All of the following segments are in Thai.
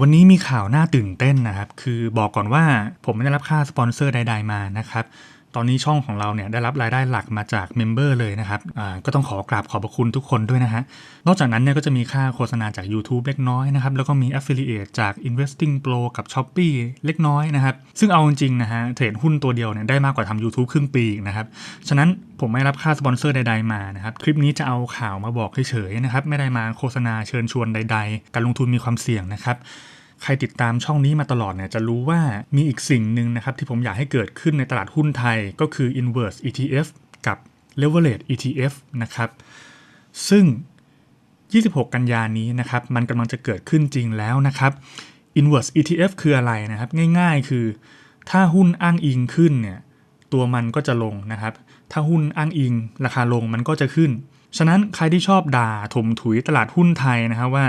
วันนี้มีข่าวน่าตื่นเต้นนะครับ คือบอกก่อนว่าผมไม่ได้รับค่าสปอนเซอร์ใด ๆมานะครับ ตอนนี้ช่องของเราเนี่ยได้รับรายได้หลักมาจากเมมเบอร์เลยนะครับก็ต้องขอกราบขอบพระคุณทุกคนด้วยนะฮะ นอกจากนั้นเนี่ยก็จะมีค่าโฆษณาจาก YouTube เล็กน้อยนะครับ แล้วก็มี Affiliate จาก Investing Pro กับ s h อ p e e เล็กน้อยนะครับ ซึ่งเอาจริงๆนะฮะเทรดหุ้นตัวเดียวเนี่ยได้มากกว่าทำ YouTube ครึ่งปีอีกนะครับ ฉะนั้นผมไม่รับค่าสปอนเซอร์ใดๆมานะครับคลิปนี้จะเอาข่าวมาบอกเฉยๆนะครับไม่ได้มาโฆษณาเชิญชวนใด ๆ การลงทุนมีความเสี่ยงนะครับ ใครติดตามช่องนี้มาตลอดเนี่ยจะรู้ว่ามีอีกสิ่งหนึ่งนะครับที่ผมอยากให้เกิดขึ้นในตลาดหุ้นไทยก็คือ inverse ETF กับ leverage ETF นะครับ ซึ่ง 26 กันยานี้นะครับมันกำลังจะเกิดขึ้นจริงแล้วนะครับ inverse ETF คืออะไรนะครับ ง่ายๆ คือ ถ้าหุ้นอ้างอิงขึ้นเนี่ยตัวมันก็จะลงนะครับ ถ้าหุ้นอ้างอิงราคาลงมันก็จะขึ้น ฉะนั้นใครที่ชอบด่าถมถุยตลาดหุ้นไทยนะครับว่า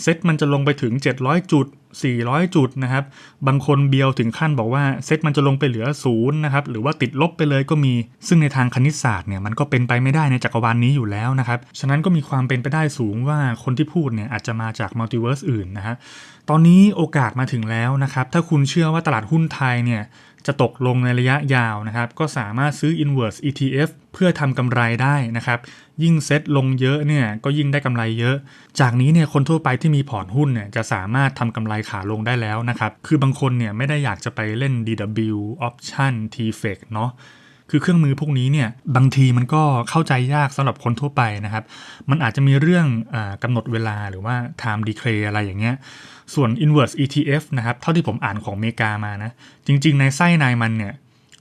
เซ็ตมันจะลงไปถึง 700 จุด 400 จุดนะครับ บางคนเบียวถึงขั้นบอกว่าเซ็ตมันจะลงไปเหลือศูนย์นะครับหรือว่าติดลบไปเลยก็มี ซึ่งในทางคณิตศาสตร์เนี่ยมันก็เป็นไปไม่ได้ในจักรวาลนนี้อยู่แล้วนะครับ ฉะนั้นก็มีความเป็นไปได้สูงว่าคนที่พูดเนี่ยอาจจะมาจากมัลติเวิร์สอื่นนะฮะตอนนี้โอกาสมาถึงแล้วนะครับถ้าคุณเชื่อว่าตลาดหุ้นไทยเนี่ย จะตกลงในระยะยาวนะครับ ก็สามารถซื้อ inverse ETF เพื่อทำกำไรได้นะครับ ยิ่งเซ็ตลงเยอะเนี่ยก็ยิ่งได้กำไรเยอะ จากนี้เนี่ยคนทั่วไปที่มีพอร์ตหุ้นเนี่ยจะสามารถทำกำไรขาลงได้แล้วนะครับ คือบางคนเนี่ยไม่ได้อยากจะไปเล่น DW option TFX เนาะ คือเครื่องมือพวกนี้เนี่ยบางทีมันก็เข้าใจยากสำหรับคนทั่วไปนะครับ มันอาจจะมีเรื่องอกำหนดเวลาหรือว่า time decay อะไรอย่างเงี้ย ส่วน inverse ETF นะครับ เท่าที่ผมอ่านของอเมริกามานะ จริง ๆ ในไส้ในมันเนี่ย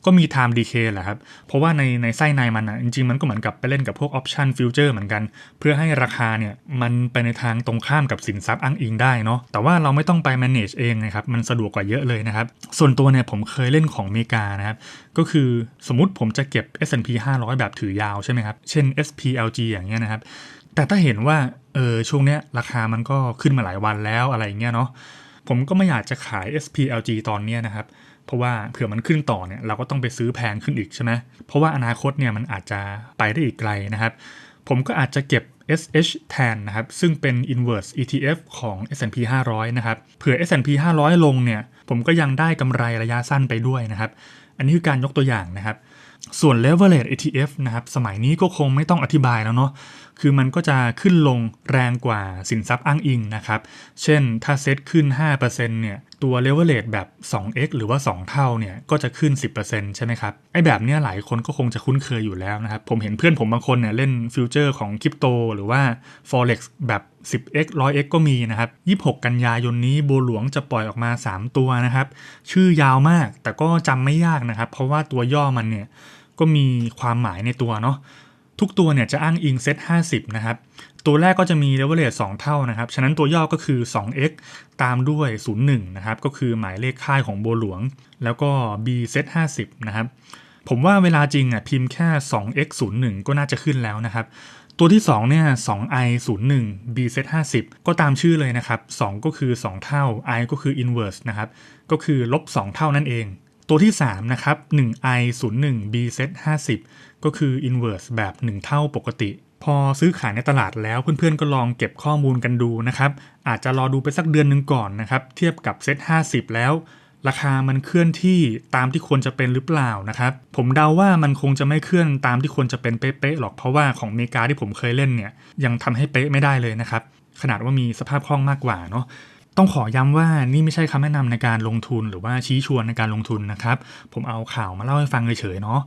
ก็มี time decay แหละครับ เพราะว่าในในไส้ในมันอะจริงๆ มันก็เหมือนกับไปเล่นกับพวก option future เหมือนกัน เพื่อให้ราคาเนี่ยมันไปในทางตรงข้ามกับสินทรัพย์อ้างอิงได้เนาะแต่ว่าเราไม่ต้องไป manage เองนะครับมันสะดวกกว่าเยอะเลยนะครับ ส่วนตัวเนี่ยผมเคยเล่นของอเมริกานะครับก็คือสมมติผมจะเก็บ S&P 500 แบบถือยาวใช่ไหมครับเช่น SPLG อย่างเงี้ยนะครับแต่ถ้าเห็นว่าเออช่วงเนี้ยราคามันก็ขึ้นมาหลายวันแล้วอะไรเงี้ยเนาะผมก็ไม่อยากจะขาย SPLG ตอนเนี้ยนะครับ เพราะว่าเผื่อมันขึ้นต่อเนี่ยเราก็ต้องไปซื้อแพงขึ้นอีกใช่ไหมเพราะว่าอนาคตเนี่ยมันอาจจะไปได้อีกไกลนะครับ ผมก็อาจจะเก็บ SH แทนนะครับ ซึ่งเป็น inverse ETF ของ S&P 500 นะครับ เผื่อ S&P 500 ลงเนี่ย ผมก็ยังได้กำไรระยะสั้นไปด้วยนะครับ อันนี้คือการยกตัวอย่างนะครับ ส่วน leverage ETF นะครับ สมัยนี้ก็คงไม่ต้องอธิบายแล้วเนาะ คือมันก็จะขึ้นลงแรงกว่าสินทรัพย์อ้างอิงนะครับ เช่นถ้าเซ็ตขึ้น 5%เนี่ยตัว leverage แบบ 2x หรือว่า 2 เท่าเนี่ยก็จะขึ้น 10%ใช่ไหมครับ ไอ้แบบเนี้ยหลายคนก็คงจะคุ้นเคยอยู่แล้วนะครับ ผมเห็นเพื่อนผมบางคนเนี่ยเล่นฟิวเจอร์ของคริปโตหรือว่า forex แบบ 10x 100x ก็มีนะครับ 26 กันยายนนี้บัวหลวงจะปล่อยออกมา 3 ตัวนะครับ ชื่อยาวมากแต่ก็จำไม่ยากนะครับ เพราะว่าตัวย่อมันเนี่ยก็มีความหมายในตัวเนาะ ทุกตัวเนี่ยจะอ้างอิงเซต50 นะครับ ตัวแรกก็จะมี leverage 2เท่านะครับ ฉะนั้นตัวย่อก็คือ 2x ตามด้วย 01 นะครับ ก็คือหมายเลขค่ายของโบหลวง แล้วก็ b set 50 นะครับ ผมว่าเวลาจริงอะพิมพ์แค่ 2x 01 ก็น่าจะขึ้นแล้วนะครับ ตัวที่ 2 เนี่ย 2i 01 b set 50 ก็ตามชื่อเลยนะครับ 2 ก็คือ 2 เท่า i ก็คือ inverse นะครับ ก็คือลบ2เท่านั่นเอง ตัวที่ 3 นะครับ 1i 01 b set 50ก็คือ inverse แบบ 1 เท่าปกติ พอซื้อขายในตลาดแล้วเพื่อนๆก็ลองเก็บข้อมูลกันดูนะครับ อาจจะรอดูไปสักเดือนหนึ่งก่อนนะครับ เทียบกับเซต50 แล้ว ราคามันเคลื่อนที่ตามที่ควรจะเป็นหรือเปล่านะครับ ผมเดาว่ามันคงจะไม่เคลื่อนตามที่ควรจะเป็นเป๊ะๆหรอกเพราะว่าของเมกาที่ผมเคยเล่นเนี่ยยังทำให้เป๊ะไม่ได้เลยนะครับขนาดว่ามีสภาพคล่องมากกว่าเนาะ ต้องขอย้ำว่านี่ไม่ใช่คำแนะนำในการลงทุนหรือว่าชี้ชวนในการลงทุนนะครับ ผมเอาข่าวมาเล่าให้ฟังเฉยๆเนาะ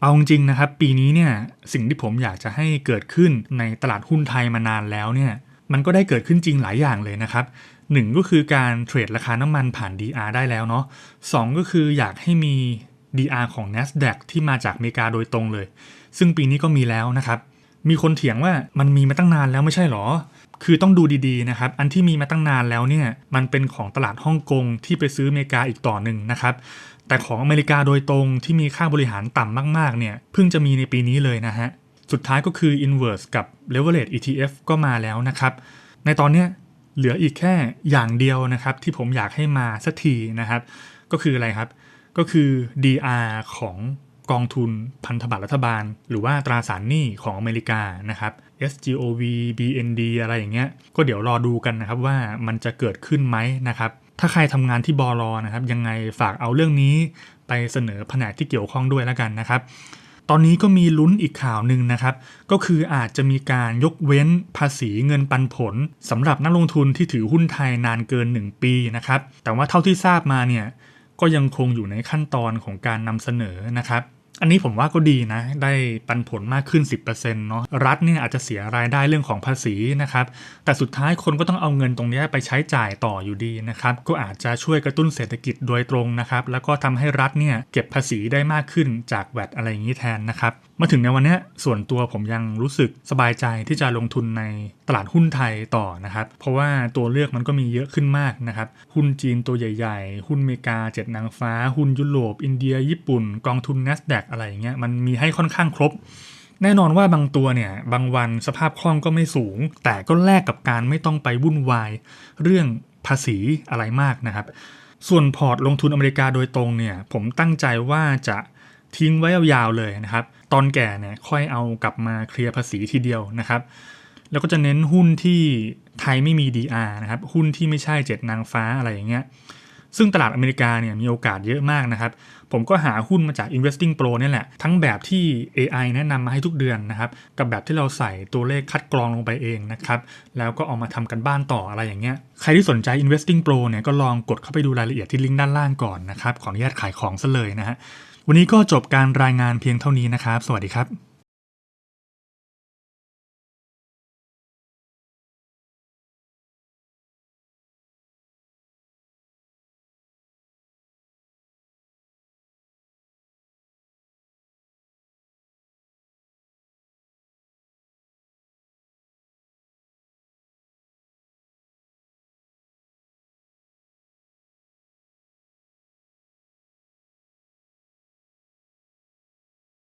เอาจริงนะครับ ปีนี้เนี่ยสิ่งที่ผมอยากจะให้เกิดขึ้นในตลาดหุ้นไทยมานานแล้วเนี่ยมันก็ได้เกิดขึ้นจริงหลายอย่างเลยนะครับหนึ่งก็คือการเทรดราคาน้ำมันผ่าน DR ได้แล้วเนาะสองก็คืออยากให้มี DR ของ NASDAQ ที่มาจากอเมริกาโดยตรงเลย ซึ่งปีนี้ก็มีแล้วนะครับ มีคนเถียงว่ามันมีมาตั้งนานแล้วไม่ใช่หรอ คือต้องดูดีๆนะครับ อันที่มีมาตั้งนานแล้วเนี่ยมันเป็นของตลาดฮ่องกงที่ไปซื้ออเมริกาอีกต่อหนึ่งนะครับแต่ของอเมริกาโดยตรงที่มีค่าบริหารต่ำมากๆเนี่ยเพิ่งจะมีในปีนี้เลยนะฮะสุดท้ายก็คือ inverse กับ leverage ETF ก็มาแล้วนะครับ ในตอนเนี้ยเหลืออีกแค่อย่างเดียวนะครับ ที่ผมอยากให้มาสักทีนะครับ ก็คืออะไรครับ ก็คือ DR ของ กองทุนพันธบัตรรัฐบาล หรือว่าตราสารหนี้ของอเมริกานะครับ SGOV BND อะไรอย่างเงี้ย ก็เดี๋ยวรอดูกันนะครับว่ามันจะเกิดขึ้นไหมนะครับ ถ้าใครทำงานที่บอรอนะครับ ยังไงฝากเอาเรื่องนี้ไปเสนอแผนกที่เกี่ยวข้องด้วยแล้วกันนะครับ ตอนนี้ก็มีลุ้นอีกข่าวหนึ่งนะครับ ก็คืออาจจะมีการยกเว้นภาษีเงินปันผลสำหรับนักลงทุนที่ถือหุ้นไทยนานเกิน 1 ปีนะครับ แต่ว่าเท่าที่ทราบมาเนี่ยก็ยังคงอยู่ในขั้นตอนของการนำเสนอนะครับ อันนี้ผมว่าก็ดีนะ ได้ปันผลมากขึ้น 10%เนาะรัฐเนี่ยอาจจะเสียรายได้เรื่องของภาษีนะครับ แต่สุดท้ายคนก็ต้องเอาเงินตรงนี้ไปใช้จ่ายต่ออยู่ดีนะครับ ก็อาจจะช่วยกระตุ้นเศรษฐกิจโดยตรงนะครับ แล้วก็ทำให้รัฐเนี่ยเก็บภาษีได้มากขึ้นจากแวดอะไรอย่างนี้แทนนะครับมาถึงในวันนี้ส่วนตัวผมยังรู้สึกสบายใจที่จะลงทุนในตลาดหุ้นไทยต่อนะครับ เพราะว่าตัวเลือกมันก็มีเยอะขึ้นมากนะครับ หุ้นจีนตัวใหญ่ๆ หุ้นอเมริกาเจ็ดนางฟ้า หุ้นยุโรป อินเดีย ญี่ปุ่น กองทุน NASDAQ อะไรอย่างเงี้ยมันมีให้ค่อนข้างครบแน่นอนว่าบางตัวเนี่ย บางวันสภาพคล่องก็ไม่สูง แต่ก็แลกกับการไม่ต้องไปวุ่นวาย เรื่องภาษีอะไรมากนะครับ ส่วนพอร์ตลงทุนอเมริกาโดยตรงเนี่ย ผมตั้งใจว่าจะ ทิ้งไว้ยาวๆเลยนะครับ ตอนแก่เนี่ยค่อยเอากลับมาเคลียร์ภาษีทีเดียวนะครับ แล้วก็จะเน้นหุ้นที่ไทยไม่มี DR นะครับ หุ้นที่ไม่ใช่เจ็ดนางฟ้าอะไรอย่างเงี้ยซึ่งตลาดอเมริกาเนี่ยมีโอกาสเยอะมากนะครับ ผมก็หาหุ้นมาจาก Investing Pro เนี่ยแหละ ทั้งแบบที่ AI แนะนำมาให้ทุกเดือนนะครับ กับแบบที่เราใส่ตัวเลขคัดกรองลงไปเองนะครับ แล้วก็เอามาทำกันบ้านต่ออะไรอย่างเงี้ย ใครที่สนใจ Investing Pro เนี่ยก็ลองกดเข้าไปดูรายละเอียดที่ลิงก์ด้านล่างก่อนนะครับ ขออนุญาตขายของซะเลยนะฮะ วันนี้ก็จบการรายงานเพียงเท่านี้นะครับ สวัสดีครับ